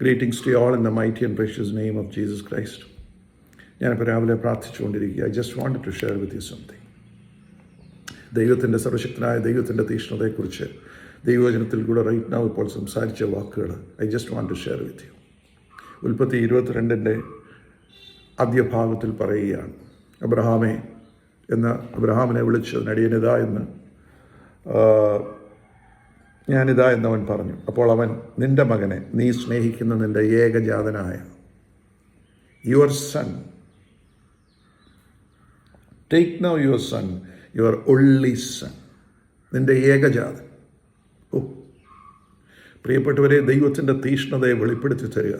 Greetings to all in the mighty and precious name of Jesus Christ ഞാനിപ്പോൾ രാവിലെ പ്രാർത്ഥിച്ചുകൊണ്ടിരിക്കുക I just want to share with you something ദൈവത്തിന്റെ സർവശക്തനായ ദൈവത്തിന്റെ തീഷ്ണതയെക്കുറിച്ച് ദൈവവചനത്തിൽ കൂടെ റൈറ്റ് നാവ് ഇപ്പോൾ സംസാരിച്ച വാക്കുകൾ I just want to share with you ഉൽപ്പത്തി ഇരുപത്തിരണ്ടിന്റെ ആദ്യ ഭാഗത്തിൽ പറയുകയാണ്. അബ്രഹാമെ എന്ന് അബ്രഹാമിനെ വിളിച്ച് നടിയനിതാ എന്ന് ഞാനിതാ എന്നവൻ പറഞ്ഞു. അപ്പോൾ അവൻ നിന്റെ മകനെ നീ സ്നേഹിക്കുന്ന നിന്റെ ഏകജാതനായ your son take now your son your only son നിന്റെ ഏകജാതൻ. ഓ പ്രിയപ്പെട്ടവരെ ദൈവത്തിന്റെ തീഷ്ണതയെ വെളിപ്പെടുത്തി തരിക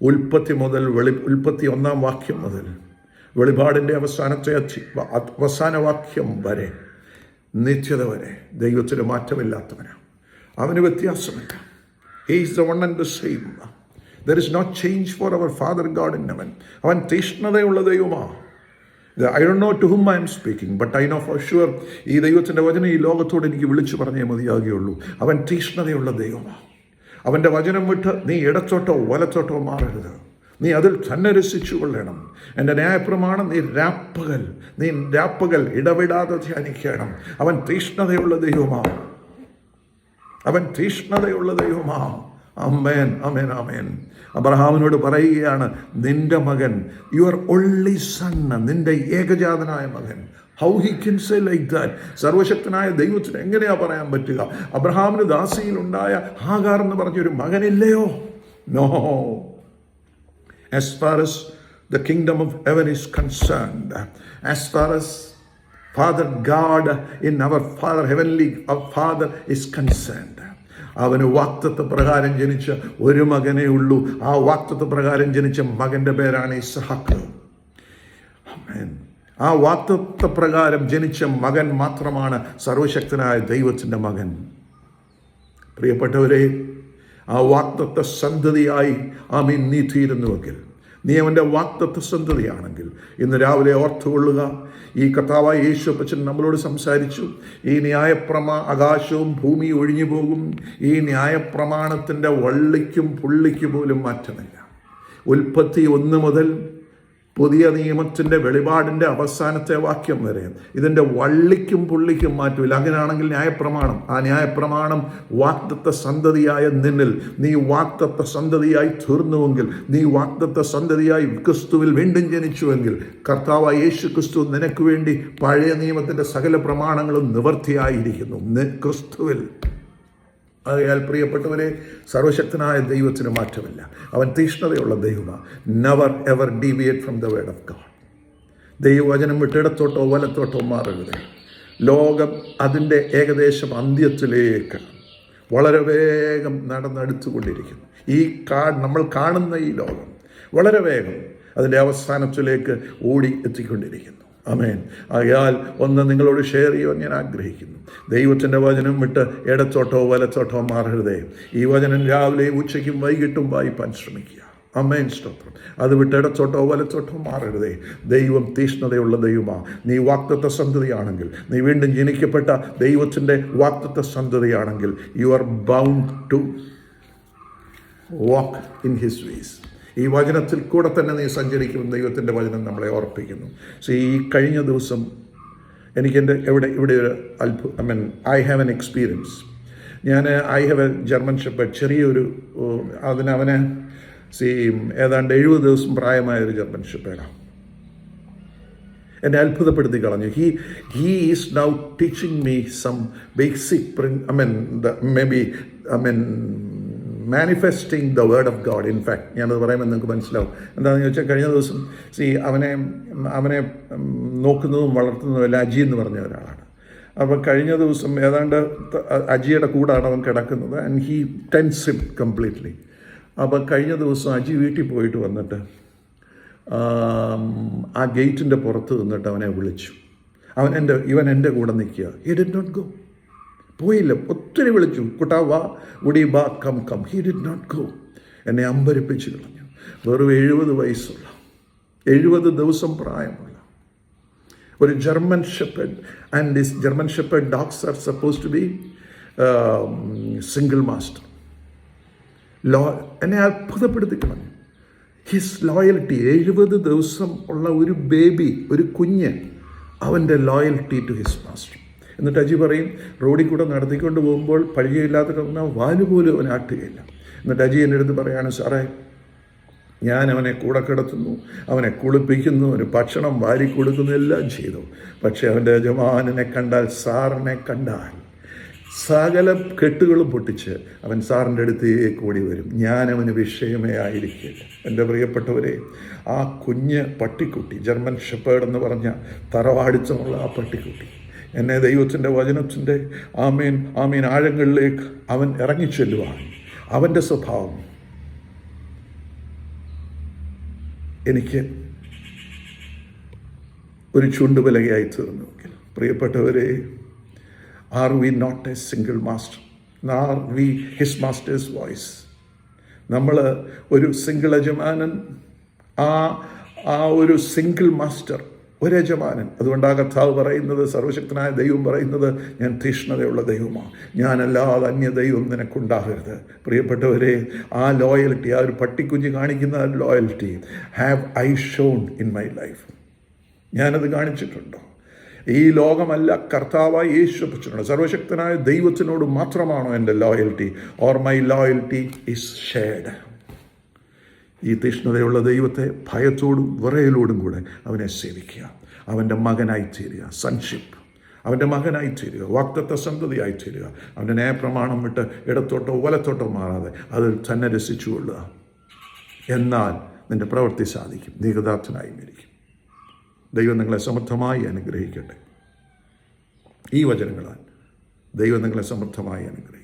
ഉൽപ്പത്തി മുതൽ വെളി ഉൽപ്പത്തി ഒന്നാം വാക്യം മുതൽ വെളിപാടിന്റെ അവസാനത്തെ അവസാന വാക്യം വരെ നിത്യത വരെ ദൈവത്തിന് മാറ്റമില്ലാത്തവനാണ് അവന് വ്യത്യാസമില്ല. Is the one and the same there is not change for our father God in അവൻ അവൻ തീഷ്ണതയുള്ള ദൈവമാണ് I do know to hmm I am speaking but I know for sure ഈ ദൈവത്തിന്റെ വചനം ഈ ലോകത്തോട് എനിക്ക് വിളിച്ചു പറഞ്ഞേ മതിയാകുകയുള്ളൂ. അവൻ തീഷ്ണതയുള്ള ദൈവമാണ് അവന്റെ വചനം വിട്ട് നീ ഇടത്തോട്ടോ വലത്തോട്ടോ മാറരുത്. നീ അതിൽ തന്നെ രസിച്ചു കൊള്ളണം. എന്റെ ന്യായപ്രമാണം നീ രാപ്പകൽ നീ രാപ്പകൽ ഇടവിടാതെ ധ്യാനിക്കണം. അവൻ തീഷ്ണതയുള്ള ദൈവമാണ് അവൻ തീഷ്ണതയുള്ള ദൈവമാണ് അമ്മേൻ അമേൻ അമേൻ അബ്രഹാമിനോട് പറയുകയാണ് നിന്റെ മകൻ യുവർ ഒള്ളി സൺ നിന്റെ ഏകജാതനായ മകൻ. How he can say like that സർവശക്തനായ ദൈവത്തിന് എങ്ങനെയാ പറയാൻ പറ്റുക? അബ്രഹാമിന് ദാസിയിലുണ്ടായ ഹാഗാർ എന്ന് പറഞ്ഞൊരു മകനില്ലയോ? No as far as the kingdom of heaven is concerned, as far as Father God in our Father, heavenly our Father is concerned. അവന് വാക്തത്വ പ്രകാരം ജനിച്ച ഒരു മകനേ ഉള്ളൂ ആ വാക്തത്വ പ്രകാരം ജനിച്ച മകന്റെ പേരാണ് ഇസ്ഹാക്ക്. ആ വാക്തത്വ പ്രകാരം ജനിച്ച മകൻ മാത്രമാണ് സർവശക്തനായ ദൈവത്തിന്റെ മകൻ പ്രിയപ്പെട്ടവരെ ആ വാക്തത്വ സന്തതിയായി ആമീൻ നീ തീരുന്നുവെങ്കിൽ നീ അവന്റെ വാക്തത്വ സന്തതിയാണെങ്കിൽ ഇന്ന് രാവിലെ ഓർത്തുകൊള്ളുക. ഈ കഥാവായ യേശു അപ്പച്ചൻ നമ്മളോട് സംസാരിച്ചു. ഈ ന്യായപ്രമ ആകാശവും ഭൂമിയും ഒഴിഞ്ഞു പോകും ഈ ന്യായപ്രമാണത്തിന്റെ വള്ളിക്കും പുള്ളിക്ക് പോലും മാറ്റമില്ല. ഉൽപ്പത്തി ഒന്ന് മുതൽ പുതിയ നിയമത്തിന്റെ വെളിപാടിന്റെ അവസാനത്തെ വാക്യം വരെ. ഇതിന്റെ വള്ളിക്കും പുള്ളിക്കും മാറ്റമില്ല. അങ്ങനെയാണെങ്കിൽ ന്യായപ്രമാണം. ആ ന്യായപ്രമാണം വാക്തത്വ സന്തതിയായ നിന്നിൽ നീ വാക്തത്വ സന്തതിയായി തീർന്നുവെങ്കിൽ നീ വാക്തത്വ സന്തതിയായി ക്രിസ്തുവിൽ വീണ്ടും ജനിച്ചുവെങ്കിൽ കർത്താവായ യേശു ക്രിസ്തു നിനക്ക് വേണ്ടി പഴയ നിയമത്തിന്റെ സകല പ്രമാണങ്ങളും നിവർത്തിയായിരിക്കുന്നു. ക്രിസ്തുവിൽ. ആകയാൽ പ്രിയപ്പെട്ടവരെ സർവശക്തനായ ദൈവത്തിന് മാറ്റമില്ല. അവൻ തീഷ്ണതയുള്ള ദൈവമാണ് never ever deviate from the word of God ദൈവവചനം വിട്ടിടത്തോട്ടോ വലത്തോട്ടോ മാറരുത്. ലോകം അതിന്റെ ഏകദേശം അന്ത്യത്തിലേക്ക് വളരെ വേഗം നടന്നെടുത്തുകൊണ്ടിരിക്കുന്നു ഈ കാ നമ്മൾ കാണുന്ന ഈ ലോകം വളരെ വേഗം അതിന്റെ അവസാനത്തിലേക്ക് ഓടി എത്തിക്കൊണ്ടിരിക്കുന്നു. അമേൻ ആയാൽ ഒന്ന് നിങ്ങളോട് ഷെയർ ചെയ്യുവാൻ ഞാൻ ആഗ്രഹിക്കുന്നു. ദൈവത്തിന്റെ വചനം വിട്ട് ഇടത്തോട്ടോ വലത്തോട്ടോ മാറരുതേ. ഈ വചനം രാവിലെ ഉച്ചയ്ക്കും വൈകിട്ടും വായിപ്പാൻ ശ്രമിക്കുക. അമ്മേൻ സ്തോത്രം. അത് വിട്ട് ഇടത്തോട്ടോ വലത്തോട്ടോ മാറരുതേ. ദൈവം തീഷ്ണതയുള്ള ദൈവമാ. നീ വാക്തത്വ സന്തതിയാണെങ്കിൽ നീ വീണ്ടും ജനിക്കപ്പെട്ട ദൈവത്തിന്റെ വാക്തത്വ സന്തതിയാണെങ്കിൽ you are bound to walk in his ways ഈ വചനത്തിൽ കൂടെ തന്നെ നീ സഞ്ചരിക്കുമെന്ന് ദൈവത്തിന്റെ വചനം നമ്മളെ ഓർപ്പിക്കുന്നു. സോ ഈ കഴിഞ്ഞ ദിവസം എനിക്കെന്റെ എവിടെ ഇവിടെ ഒരു അത്ഭുത I mean I have an experience ഞാൻ I have a German shepherd ചെറിയൊരു അതിനവനെ സി ഏതാണ്ട് എഴുപത് ദിവസം പ്രായമായ ഒരു ജർമ്മൻ ഷെപ്പേഡാണ് എന്നെ അത്ഭുതപ്പെടുത്തി കളഞ്ഞു. He he is now teaching me some basic പ്രിൻ I mean the maybe I mean manifesting the word of God in fact ഞാനത് പറയുമ്പോൾ നിങ്ങൾക്ക് മനസ്സിലാവും. എന്താണെന്ന് ചോദിച്ചാൽ കഴിഞ്ഞ ദിവസം സി അവനെ അവനെ നോക്കുന്നതും വളർത്തുന്നതും എല്ലാം അജി എന്ന് പറഞ്ഞ ഒരാളാണ്. അപ്പോൾ കഴിഞ്ഞ ദിവസം ഏതാണ്ട് അജിയുടെ കൂടാണ് അവൻ കിടക്കുന്നത് and he tends it completely അപ്പോൾ കഴിഞ്ഞ ദിവസം അജി വീട്ടിൽ പോയിട്ട് വന്നിട്ട് ആ ഗേറ്റിന്റെ പുറത്ത് നിന്നിട്ട് അവനെ വിളിച്ചു. അവൻ എന്റെ ഇവൻ എന്റെ കൂടെ നിൽക്കുക. ഹി ഡിഡ് നോട്ട് ഗോ പോയില്ല. ഒത്തിരി വിളിച്ചു. കുട്ടാ വാ. ബാ. Come come. He did not go എന്നെ അമ്പരിപ്പിച്ച് കളഞ്ഞു. വെറും എഴുപത് വയസ്സുള്ള എഴുപത് ദിവസം പ്രായമുള്ള ഒരു German shepherd and this German shepherd dogs are suppose to be single master law എന്നെ അത്ഭുതപ്പെടുത്തി കളഞ്ഞു. ഹിസ് ലോയൽറ്റി എഴുപത് ദിവസം ഉള്ള ഒരു ബേബി ഒരു കുഞ്ഞ് അവന്റെ ലോയൽറ്റി ടു ഹിസ് മാസ്റ്റർ എന്നിട്ട് അജി പറയും റോഡിൽ കൂടെ നടത്തിക്കൊണ്ട് പോകുമ്പോൾ പഴിയയില്ലാത്ത കിടന്ന വാൽ പോലും അവൻ ആട്ടുകയില്ല. എന്നിട്ട് അജി എന്റെ അടുത്ത് പറയാണ് സാറേ ഞാൻ അവനെ കൂടെ കിടത്തുന്നു അവനെ കുളിപ്പിക്കുന്നു ഒരു ഭക്ഷണം വാരി കൊടുക്കുന്നു എല്ലാം ചെയ്തു. പക്ഷേ അവന്റെ യജമാനനെ കണ്ടാൽ സാറിനെ കണ്ടാൽ സകല കെട്ടുകളും പൊട്ടിച്ച് അവൻ സാറിന്റെ അടുത്തേക്ക് ഓടി വരും. ഞാനവന് വിഷയമേ ആയിരിക്കില്ല. എന്റെ പ്രിയപ്പെട്ടവരെ ആ കുഞ്ഞ് പട്ടിക്കുട്ടി ജർമ്മൻ ഷെപ്പേഡ് എന്ന് പറഞ്ഞ തറവാടിച്ചമുള്ള ആ പട്ടിക്കുട്ടി എന്നെ ദൈവത്തിന്റെ വചനത്തിന്റെ ആമീൻ ആമീൻ. ആഴങ്ങളിലേക്ക് അവൻ ഇറങ്ങിച്ചെല്ലുവാൻ. അവന്റെ സ്വഭാവം എനിക്ക് ഒരു ചുണ്ടുപലകയായി തീർന്നുവെങ്കിൽ പ്രിയപ്പെട്ടവരെ are we not a single master are we his master's voice നമ്മൾ ഒരു സിംഗിൾ യജമാനൻ ആ ആ ഒരു സിംഗിൾ മാസ്റ്റർ ഒരു യജമാനൻ അതുകൊണ്ട് ആ കർത്താവ് പറയുന്നത് സർവശക്തനായ ദൈവം പറയുന്നത് ഞാൻ തീഷ്ണതയുള്ള ദൈവമാണ്. ഞാനല്ലാതെ അന്യ ദൈവം നിനക്കുണ്ടാകരുത്. പ്രിയപ്പെട്ടവരെ ആ ലോയൽറ്റി ആ ഒരു പട്ടിക്കുഞ്ഞ് കാണിക്കുന്ന loyalty have I shown in my life ഞാനത് കാണിച്ചിട്ടുണ്ടോ? ഈ ലോകമല്ല കർത്താവായി യേശു പിടിച്ചിട്ടുണ്ട് സർവശക്തനായ ദൈവത്തിനോട് മാത്രമാണോ എന്റെ loyalty or my loyalty is shared ഈ തീഷ്ണതയുള്ള ദൈവത്തെ ഭയത്തോടും വിറയലോടും കൂടെ അവനെ സേവിക്കുക. അവന്റെ മകനായി തീരുക സൺഷിപ്പ് അവന്റെ മകനായി തീരുക വാക്തത്വ സന്തതിയായി തീരുക അവന്റെ ന്യായപ്രമാണം വിട്ട് ഇടത്തോട്ടോ വലത്തോട്ടോ മാറാതെ അതിൽ തന്നെ രസിച്ചുകൊള്ളുക എന്നാൽ നിന്റെ പ്രവൃത്തി സാധിക്കും. നീ കഥാർത്ഥനായും ഇരിക്കും ദൈവം നിങ്ങളെ സമർത്ഥമായി അനുഗ്രഹിക്കട്ടെ. ഈ വചനങ്ങളാൽ ദൈവം നിങ്ങളെ സമർത്ഥമായി അനുഗ്രഹിക്കും.